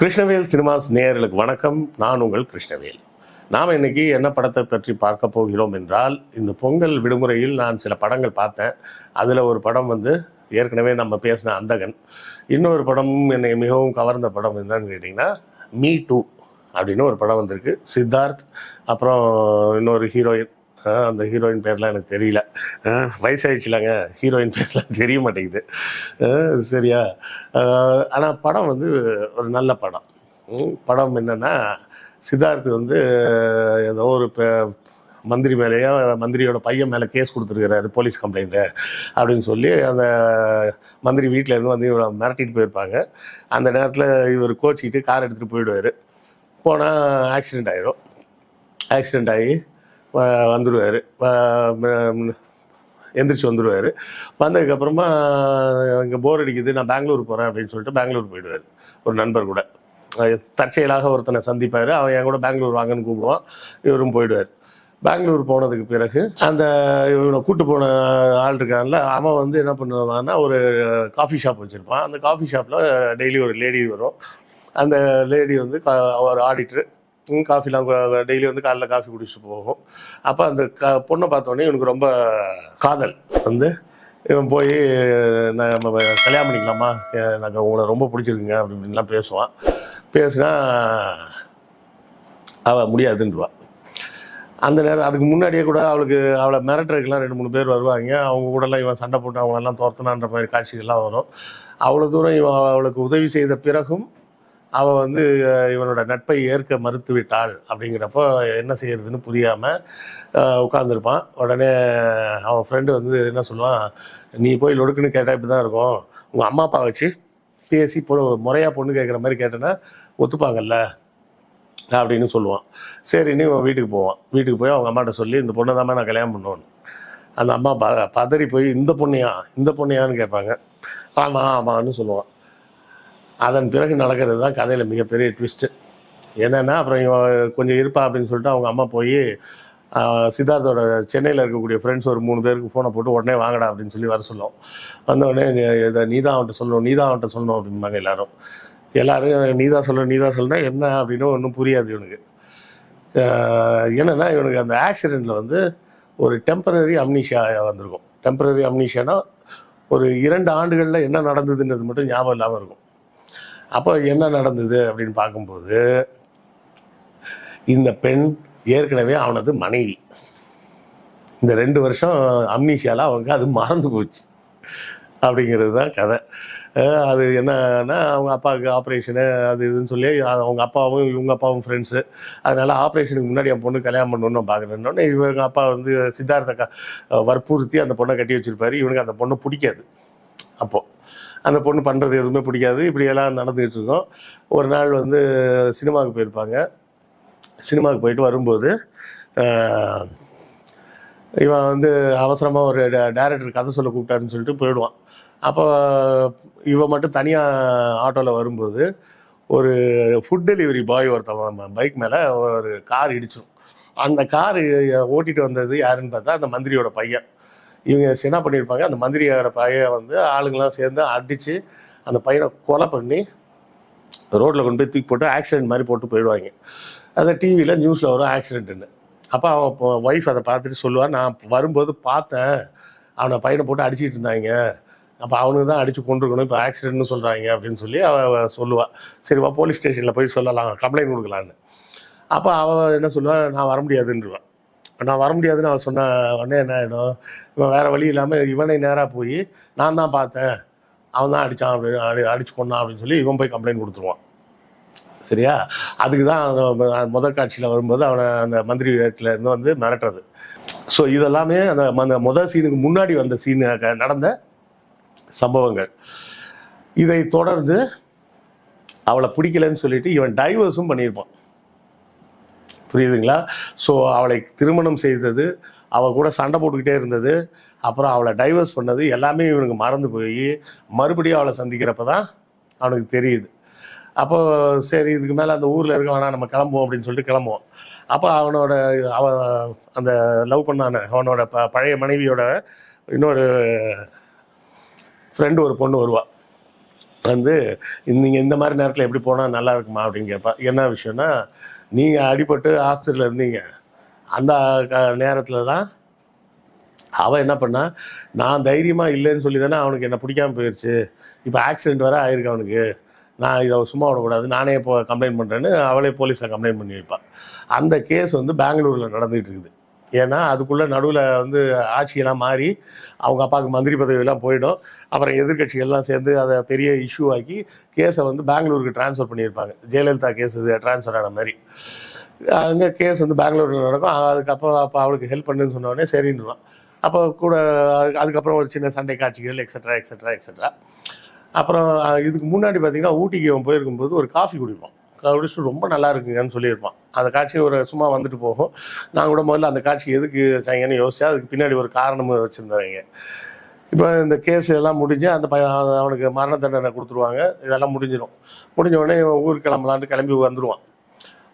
Krishnavel cinemas நேயர்களுக்கு வணக்கம். நான் உங்கள் கிருஷ்ணவேல். நாம் இன்னைக்கு என்ன படத்தை பற்றி பார்க்க போகிறோம் என்றால் இந்த பொங்கல் விடுமுறையில் நான் சில படங்கள் பார்த்தேன். அதில் ஒரு படம் வந்து ஏற்கனவே நம்ம பேசின அந்தகன். இன்னொரு படம் என்னை மிகவும் கவர்ந்த படம் என்னன்னு கேட்டிங்கன்னா மீ டூ அப்படின்னு ஒரு படம் வந்திருக்கு. சித்தார்த் அப்புறம் இன்னொரு ஹீரோயின். அந்த ஹீரோயின் பேர்லாம் எனக்கு தெரியல. வயசாகிடுச்சுலாங்க ஹீரோயின் பேர்லாம் தெரிய மாட்டேங்குது. சரியா? ஆனால் படம் வந்து ஒரு நல்ல படம். படம் என்னென்னா சித்தார்த் வந்து ஏதோ ஒரு பெ- மந்திரி மேலேயோ மந்திரியோட பையன் மேலே கேஸ் கொடுத்துருக்கிறாரு போலீஸ் கம்ப்ளைண்ட்டு அப்படின்னு சொல்லி அந்த மந்திரி வீட்டில் இருந்து வந்து இவரை மிரட்டிட்டு போயிருப்பாங்க. அந்த நேரத்தில் இவர் கோச்சிக்கிட்டு கார் எடுத்துகிட்டு போயிடுவார். போனால் ஆக்சிடெண்ட் ஆகிடும் ஆக்சிடெண்ட் ஆகி வந்துடுவார். எந்திரிச்சு வந்துடுவார். வந்ததுக்கப்புறமா இங்கே போர் அடிக்குது நான் பெங்களூர் போகிறேன் அப்படின்னு சொல்லிட்டு பெங்களூர் போயிடுவார். ஒரு நண்பர் கூட. தற்செயலாக ஒருத்தனை சந்திப்பார். அவன் என் கூட பெங்களூர் வாங்கன்னு கூப்பிடுவான். இவரும் போயிடுவார். பெங்களூர் போனதுக்கு பிறகு அந்த இவனை கூட்டு போன ஆள் இருக்கான்ல அவன் வந்து என்ன பண்ணுவான்னா ஒரு காஃபி ஷாப் வச்சுருப்பான். அந்த காஃபி ஷாப்பில் டெய்லி ஒரு லேடி வரும். அந்த லேடி வந்து கா- ஒரு ஆடிட்ரு காஃபிலாம் டெய்லி வந்து காலைல காஃபி குடிச்சிட்டு போகும். அப்போ அந்த க பொண்ணை பார்த்தோன்னே இவனுக்கு ரொம்ப காதல். வந்து இவன் போய் நான் நம்ம கல்யாணம் பண்ணிக்கலாமா? எனக்கு உங்களை ரொம்ப பிடிச்சிருக்குங்க அப்படி இப்படின்லாம் பேசுவான். பேசுனா அவள் முடியாதுன்றுவா அந்த நேரம் அதுக்கு முன்னாடியே கூட அவளுக்கு அவளை மிரட்டுறதுக்கெல்லாம் ரெண்டு மூணு பேர் வருவாங்க. அவங்க கூடலாம் இவன் சண்டை போட்டு அவங்களெல்லாம் துரத்துனான்ற மாதிரி காட்சிகள்லாம் வரும். அவ்வளோ தூரம் இவன் அவளுக்கு உதவி செய்த பிறகும் அவள் வந்து இவனோட நட்பை ஏற்க மறுத்து விட்டாள் அப்படிங்கிறப்போ என்ன செய்யறதுன்னு புரியாமல் உட்காந்துருப்பான் உடனே அவன் ஃப்ரெண்டு வந்து என்ன சொல்லுவான் நீ போய் லொடுக்குன்னு கேட்டால் இப்படி தான் இருக்கும். உங்கள் அம்மா அப்பா வச்சு பேசி பொ முறையாக பொண்ணு கேட்குற மாதிரி கேட்டேன்னா ஒத்துப்பாங்கல்ல? அப்படின்னு சொல்லுவான். சரின்னு இவன் வீட்டுக்கு போவான். வீட்டுக்கு போய் அவங்க அம்மாட்ட சொல்லி இந்த பொண்ணை தான் நான் கல்யாணம் பண்ணுவேன் அந்த அம்மா ப பதறி போய் இந்த பொண்ணையா? இந்த பொண்ணையான்னு கேட்பாங்க. ஆமாம் ஆமான்னு சொல்லுவான். அதன் பிறகு நடக்கிறது தான் கதையில் மிகப்பெரிய ட்விஸ்ட்டு என்னென்னா அப்புறம் இவன் கொஞ்சம் இருப்பா அப்படின்னு சொல்லிட்டு அவங்க அம்மா போய் சித்தார்த்தோட சென்னையில் இருக்கக்கூடிய ஃப்ரெண்ட்ஸ் ஒரு மூணு பேருக்கு ஃபோனை போட்டு உடனே வாங்கடா அப்படின்னு சொல்லி வர சொல்லுவோம் வந்த இதை நீ தான் அவன்கிட்ட சொல்லணும் நீ தான் அவன்கிட்ட சொல்லணும் அப்படிம்பாங்க எல்லாரும். எல்லாரும் நீ தான் சொல்லணும் நீ தான் சொல்லணும் என்ன அப்படின்னு ஒன்றும் புரியாது இவனுக்கு. என்னென்னா இவனுக்கு அந்த ஆக்சிடெண்ட்டில் வந்து ஒரு டெம்பரரி அம்னிஷா வந்திருக்கும். டெம்பரரி அம்னிஷானா ஒரு இரண்டு ஆண்டுகளில் என்ன நடந்ததுன்றது மட்டும் ஞாபகம் இல்லாமல் இருக்கும். அப்போ என்ன நடந்தது அப்படின்னு பார்க்கும்போது இந்த பெண் ஏற்கனவே அவனது மனைவி. இந்த ரெண்டு வருஷம் அம்னீஷியால அவங்க அது மறந்து போச்சு. அப்படிங்கிறது தான் கதை. அது என்னன்னா அவங்க அப்பாவுக்கு ஆப்ரேஷனு அது இதுன்னு சொல்லி அவங்க அப்பாவும் இவங்க அப்பாவும் ஃப்ரெண்ட்ஸு அதனால ஆப்ரேஷனுக்கு முன்னாடி என் பொண்ணு கல்யாணம் பண்ணணும்னு நான் பார்க்குறேன்னொன்னே இவங்க அப்பா வந்து சித்தார்த்த க- வற்புறுத்தி அந்த பொண்ணை கட்டி வச்சிருப்பாரு. இவனுக்கு அந்த பொண்ணை பிடிக்காது. அப்போது அந்த பொண்ணு பண்ணுறது எதுவுமே பிடிக்காது. இப்படியெல்லாம் நடந்துகிட்டு இருக்கோம் ஒரு நாள் வந்து சினிமாவுக்கு போயிருப்பாங்க. சினிமாவுக்கு போயிட்டு வரும்போது இவன் வந்து அவசரமாக ஒரு டேரக்டர் கதை சொல்ல கூப்பிட்டாருன்னு சொல்லிட்டு போயிடுவான். அப்போ இவன் மட்டும் தனியாக ஆட்டோவில் வரும்போது ஒரு ஃபுட் டெலிவரி பாய் ஒருத்தவன் பைக் மேலே ஒரு கார் இடிச்சிடும் அந்த கார் ஓட்டிகிட்டு வந்தது யாருன்னு பார்த்தா அந்த மந்திரியோட பையன். இவங்க என்ன பண்ணியிருப்பாங்க. அந்த மந்திரியோட பையன் வந்து ஆளுங்களாம் சேர்ந்து அடித்து அந்த பையனை கொலை பண்ணி ரோட்டில் கொண்டு போய் தூக்கி போட்டு ஆக்சிடென்ட் மாதிரி போட்டு போயிடுவாங்க. அந்த டிவியில் நியூஸில் வரும் ஆக்சிடென்ட்டுன்னு அப்போ அவன் ஒய்ஃப் அதை பார்த்துட்டு சொல்லுவாள் நான் வரும்போது பார்த்தேன். அவனை பையனை போட்டு அடிச்சுட்டு இருந்தாங்க. அப்போ அவனுக்கு தான் அடித்து கொண்டிருக்கணும் இப்போ ஆக்சிடென்ட்னு சொல்கிறாங்க அப்படின்னு சொல்லி அவள் சொல்லுவாள் சரிவா போலீஸ் ஸ்டேஷனில் போய் சொல்லலாம். கம்ப்ளைண்ட் கொடுக்கலான்னு அப்போ அவள் என்ன சொல்லுவாள் நான் வர முடியாதுன்றவான் நான் வர முடியாதுன்னு அவன் சொன்ன உடனே என்ன ஆகிடும் இவன் வேறு வழி இல்லாமல் இவனை நேராக போய் நான் தான் பார்த்தேன். அவன் தான் அடித்தான் அப்படின்னு அடி அடிச்சு கொண்டான் அப்படின்னு சொல்லி இவன் போய் கம்ப்ளைண்ட் கொடுத்துருவான். சரியா? அதுக்கு தான் அவன் முதல் காட்சியில் வரும்போது அவனை அந்த மந்திரி வீட்டில் இருந்து வந்து மிரட்டுறது. ஸோ இதெல்லாமே அந்த அந்த முதல் சீனுக்கு முன்னாடி வந்த சீனு நடந்த சம்பவங்கள். இதை தொடர்ந்து அவளை பிடிக்கலன்னு சொல்லிட்டு இவன் டைவர்ஸும் பண்ணியிருப்பான். புரியுதுங்களா? ஸோ அவளை திருமணம் செய்தது அவள் கூட சண்டை போட்டுக்கிட்டே இருந்தது அப்புறம் அவளை டைவர்ஸ் பண்ணது எல்லாமே இவனுக்கு மறந்து போய் மறுபடியும் அவளை சந்திக்கிறப்ப தான் அவனுக்கு தெரியுது. அப்போ சரி இதுக்கு மேலே அந்த ஊரில் இருக்க வேணாம் நம்ம கிளம்புவோம் அப்படின்னு சொல்லிட்டு கிளம்புவோம் அப்போ அவனோட அவ அந்த லவ் பண்ணான அவனோட ப பழைய மனைவியோட இன்னொரு ஃப்ரெண்டு ஒரு பொண்ணு வருவாள் வந்து நீங்கள் இந்த மாதிரி நேரத்தில் எப்படி போனால் நல்லா இருக்குமா? அப்படின்னு கேட்பா என்ன விஷயம்னா நீங்கள் அடிபட்டு ஹாஸ்பிட்டலில் இருந்தீங்க. அந்த நேரத்தில் தான் அவன் என்ன பண்ணா நான் தைரியமாக இல்லைன்னு சொல்லி தானே அவனுக்கு என்ன பிடிக்காம போயிடுச்சு இப்போ ஆக்சிடென்ட் வேறு ஆயிருக்கு அவனுக்கு. நான் இதை சும்மா விடக்கூடாது. நானே இப்போ கம்ப்ளைண்ட் பண்ணுறேன்னு அவளே போலீஸில் கம்ப்ளைண்ட் பண்ணி வைப்பான் அந்த கேஸ் வந்து பெங்களூரில் நடந்துகிட்டு இருக்குது. ஏன்னா அதுக்குள்ளே நடுவில் வந்து ஆட்சியெல்லாம் மாறி அவங்க அப்பாவுக்கு மந்திரி பதவியெல்லாம் போயிடும். அப்புறம் எதிர்க்கட்சிகள்லாம் சேர்ந்து அதை பெரிய இஷ்யூ ஆக்கி கேஸை வந்து பெங்களூருக்கு ட்ரான்ஸ்ஃபர் பண்ணியிருப்பாங்க. ஜெயலலிதா கேஸ் இது ட்ரான்ஸ்ஃபர் ஆன மாதிரி. அங்கே கேஸ் வந்து பெங்களூரில் நடக்கும். அதுக்கப்புறம் அப்போ அவளுக்கு ஹெல்ப் பண்ணுன்னு சொன்னோடனே சரின்னுவான் அப்போ கூட அதுக்கப்புறம் ஒரு சின்ன சண்டை காட்சிகள் எக்ஸட்ரா எக்ஸட்ரா எக்ஸட்ரா அப்புறம் இதுக்கு முன்னாடி பார்த்தீங்கன்னா ஊட்டிக்கு போயிருக்கும்போது ஒரு காஃபி குடிப்போம். குடிச்சிட்டு ரொம்ப நல்லா இருக்குங்கன்னு சொல்லியிருப்பான். அந்த காட்சி ஒரு சும்மா வந்துட்டு போகும். நான் கூட முதல்ல அந்த காட்சி எதுக்கு வச்சாங்கன்னு யோசிச்சா அதுக்கு பின்னாடி ஒரு காரணமும் வச்சுருந்தாங்க. இப்போ இந்த கேஸ் எல்லாம் முடிஞ்சு அந்த பையன் அவனுக்கு மரண தண்டனை கொடுத்துருவாங்க. இதெல்லாம் முடிஞ்சிடும் முடிஞ்ச உடனே இவன் ஊருக்கு கிளம்பலான்ட்டு கிளம்பி வந்துடுவான்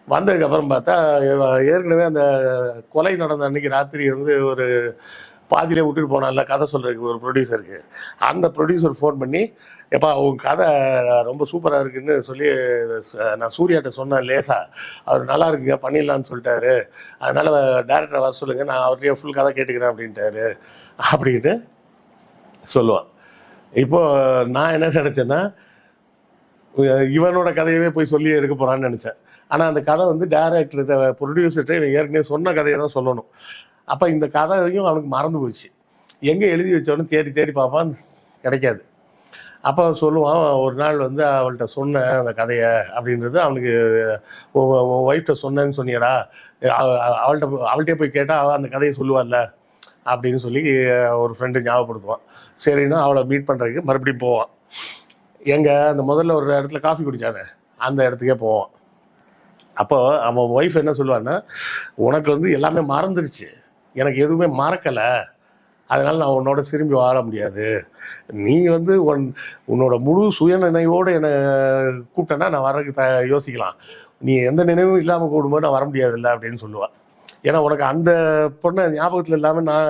வந்ததுக்கப்புறம் பார்த்தா ஏற்கனவே அந்த கொலை நடந்த அன்னைக்கு ராத்திரி வந்து ஒரு பாதியிலே விட்டுட்டு போனான்ல கதை சொல்கிறதுக்கு ஒரு ப்ரொடியூசருக்கு அந்த ப்ரொடியூசர் ஃபோன் பண்ணி எப்பா உன் கதை ரொம்ப சூப்பராக இருக்குன்னு சொல்லி ச- நான் சூர்யாட்ட சொன்னேன் லேசா. அவர் நல்லா இருக்குங்க பண்ணிடலான்னு சொல்லிட்டாரு. அதனால டேரக்டரை வர சொல்லுங்கள் நான் அவர்கிட்ட ஃபுல் கதை கேட்டுக்கிறேன் அப்படின்ட்டாரு. அப்படின்னு சொல்லுவான். இப்போது நான் என்ன நினச்சேன்னா இவனோட கதையவே போய் சொல்லி எடுக்க போகிறான்னு நினச்சேன். ஆனால் அந்த கதை வந்து டேரக்டர் ப்ரொடியூசர்கிட்ட இவன் ஏற்கனவே சொன்ன கதையை தான் சொல்லணும். அப்போ இந்த கதையும் அவனுக்கு மறந்து போச்சு. எங்கே எழுதி வச்சோன்னு தேடி தேடி பார்ப்பான் கிடைக்காது. அப்போ சொல்லுவான் ஒரு நாள் வந்து அவள்கிட்ட சொன்னேன் அந்த கதையை அப்படின்றது அவனுக்கு உன் ஒய்ஃப்ட்ட சொன்னேன்னு சொன்னியடா. அவள்கிட்ட அவள்கிட்டே போய் கேட்டால் அவள் அந்த கதையை சொல்லுவாள்ல அப்படின்னு சொல்லி ஒரு ஃப்ரெண்டு ஞாபகப்படுத்துவான். சரின்னா அவளை மீட் பண்ணுறதுக்கு மறுபடியும் போவான். எங்கே அந்த முதல்ல ஒரு இடத்துல காஃபி குடித்தானே அந்த இடத்துக்கே போவான். அப்போ அவன் ஒய்ஃப் என்ன சொல்லுவான்னா உனக்கு வந்து எல்லாமே மறந்துருச்சு. எனக்கு எதுவுமே மறக்கலை. அதனால் நான் உன்னோட திரும்பி வாழ முடியாது. நீ வந்து உன் உன்னோட முழு சுயநினைவோடு என்னை கூப்பிட்டேன்னா நான் வரக்கு த யோசிக்கலாம். நீ எந்த நினைவும் இல்லாமல் கூடும்போது நான் வர முடியாதுல்ல அப்படின்னு சொல்லுவாள் ஏன்னா உனக்கு அந்த பொண்ணை ஞாபகத்தில் இல்லாமல் நான்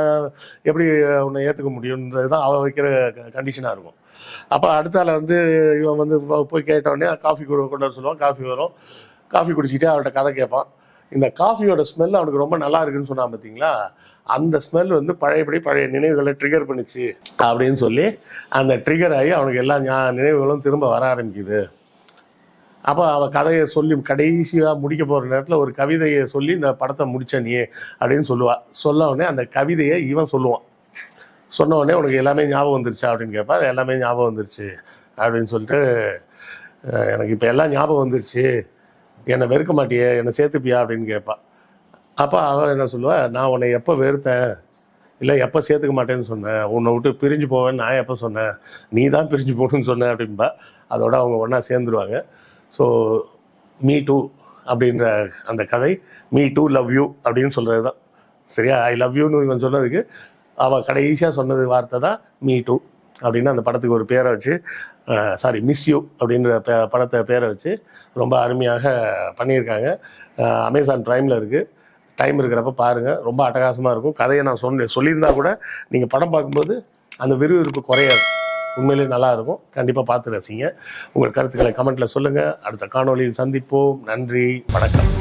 எப்படி உன்னை ஏற்றுக்க முடியுன்றது தான் அவள் வைக்கிற கண்டிஷனாக இருக்கும். அப்போ அடுத்தால வந்து இவன் வந்து போய் கேட்ட உடனே காஃபி கொண்டு கொண்டு வர சொல்லுவான். காஃபி வரும். காஃபி குடிச்சிட்டு அவள்கிட்ட கதை கேட்பான். இந்த காஃபியோட ஸ்மெல் அவனுக்கு ரொம்ப நல்லா இருக்குன்னு சொன்னான் பார்த்தீங்களா அந்த ஸ்மெல் வந்து பழையபடி பழைய நினைவுகளை ட்ரிகர் பண்ணிச்சு அப்படின்னு சொல்லி அந்த ட்ரிகர் ஆகி அவனுக்கு எல்லா ஞா- நினைவுகளும் திரும்ப வர ஆரம்பிக்குது. அப்போ அவள் கதையை சொல்லி கடைசியாக முடிக்க போகிற நேரத்தில் ஒரு கவிதையை சொல்லி இந்த படத்தை முடிச்ச நீ அப்படின்னு சொல்லுவா. சொல்ல உடனே அந்த கவிதையை இவன் சொல்லுவான். சொன்ன உடனே உனக்கு எல்லாமே ஞாபகம் வந்துருச்சா அப்படின்னு கேட்பா எல்லாமே ஞாபகம் வந்துருச்சு அப்படின்னு சொல்லிட்டு எனக்கு இப்போ எல்லாம் ஞாபகம் வந்துருச்சு. என்னை வெறுக்க மாட்டியே என்னை சேர்த்துப்பியா? அப்படின்னு கேட்பா அப்போ அவன் என்ன சொல்லுவா? நான் உன்னை எப்போ வெறுத்தேன்? இல்லை எப்போ சேர்த்துக்க மாட்டேன்னு சொன்னேன். உன்னை விட்டு பிரிஞ்சு போவேன்னு நான் எப்போ சொன்னேன்? நீ தான் பிரிஞ்சு போகணும்னு சொன்னேன் அப்படின்பா அதோட அவங்க ஒன்றா சேர்ந்துருவாங்க. ஸோ மீ டூ அப்படின்ற அந்த கதை மீ டூ லவ் யூ அப்படின்னு சொல்கிறது தான் சரியா ஐ லவ் யூன்னு இவன் சொன்னதுக்கு அவள் கடைசியாக சொன்னது வார்த்தை தான் மீ டூ அப்படின்னு அந்த படத்துக்கு ஒரு பேரை வச்சு சாரி மிஸ் யூ அப்படின்ற படத்தை பேரை வச்சு ரொம்ப அருமையாக பண்ணியிருக்காங்க. அமேசான் ப்ரைமில் இருக்குது டைம் இருக்கிறப்ப பாருங்கள் ரொம்ப அட்டகாசமாக இருக்கும். கதையை நான் சொன்ன சொல்லியிருந்தா கூட நீங்கள் படம் பார்க்கும்போது அந்த விறுவிறுப்பு குறையாது. உண்மையிலேயே நல்லாயிருக்கும் கண்டிப்பாக பார்த்து ரசிங்க. உங்கள் கருத்துக்களை கமெண்ட்டில் சொல்லுங்கள் அடுத்த காணொளியில் சந்திப்போம். நன்றி. வணக்கம்.